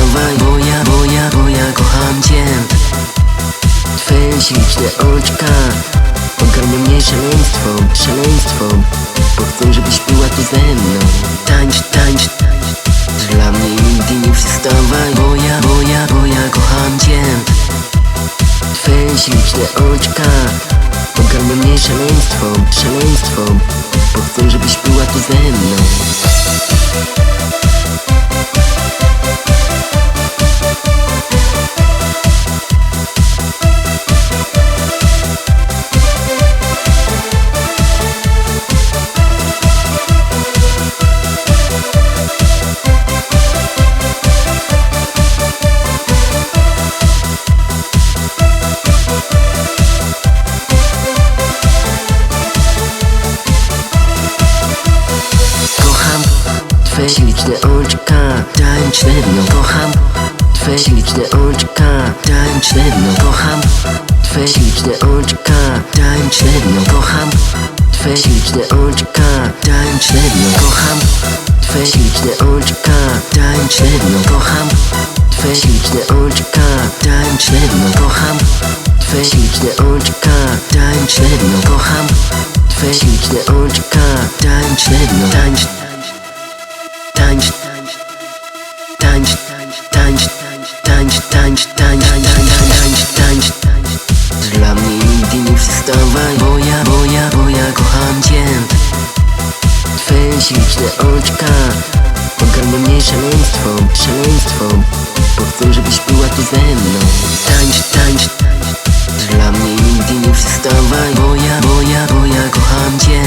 wstawaj Bo ja, bo ja, bo ja kocham cię. Twe śliczne oczka Ogarnia mnie szaleństwo, szaleństwo. Bo chcę, żebyś była tu ze mną. Tańcz, tańcz Dla mnie nigdy nie wstawaj Bo ja, bo ja, bo ja kocham cię. Twe śliczne oczka Ogarnia mnie szaleństwo, szaleństwo. Bo chcę, żebyś śliczne oczka, tańczne dno kocham. Twe śliczne oczka, tańczne dno kocham. Twe śliczne oczka, tańczne dno kocham. Twe śliczne oczka, tańczne dno kocham. Twe śliczne oczka, tańczne dno kocham. Twe śliczne oczka, tańczne dno kocham. Twe śliczne oczka, tańczne dno kocham. Twe śliczne oczka, tańczne dno, tańcz Tańcz Tańcz Tańcz Tańcz Tańcz. Dla mnie nigdy nie wstawaj Bo ja, bo ja, bo ja kocham cię. Twe śliczne oczka Ogarnia mnie szaleństwo, szaleństwo Bo chcę, żebyś była tu ze mną. Tańcz, tańcz Dla mnie nigdy nie wstawaj Bo ja, bo ja, bo ja kocham cię.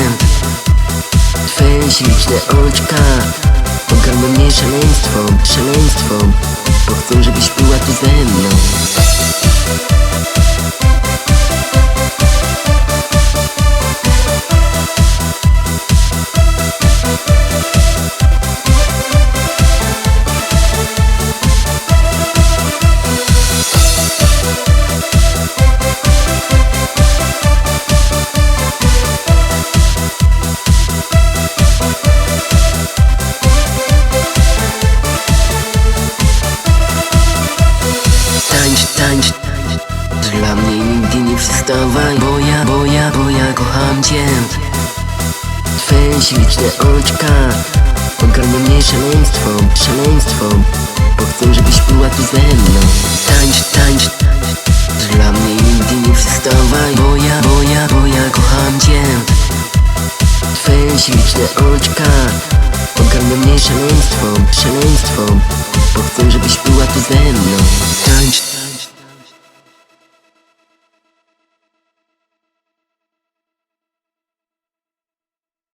Twe śliczne oczka Ogarnia mnie szaleństwo, szaleństwo Bo chcę, żebyś była tu ze mną wstawaj Bo ja, bo ja, bo ja kocham cię. Twe śliczne oczka Ogarnia mnie szaleństwo, szaleństwo Bo chcę, żebyś była tu ze mną. Tańcz, tańcz Dla mnie nigdy nie wstawaj Bo ja, bo ja, bo ja kocham cię. Twe śliczne oczka Ogarnia mnie szaleństwo, szaleństwo Bo chcę, żebyś była tu ze mną. Tańcz,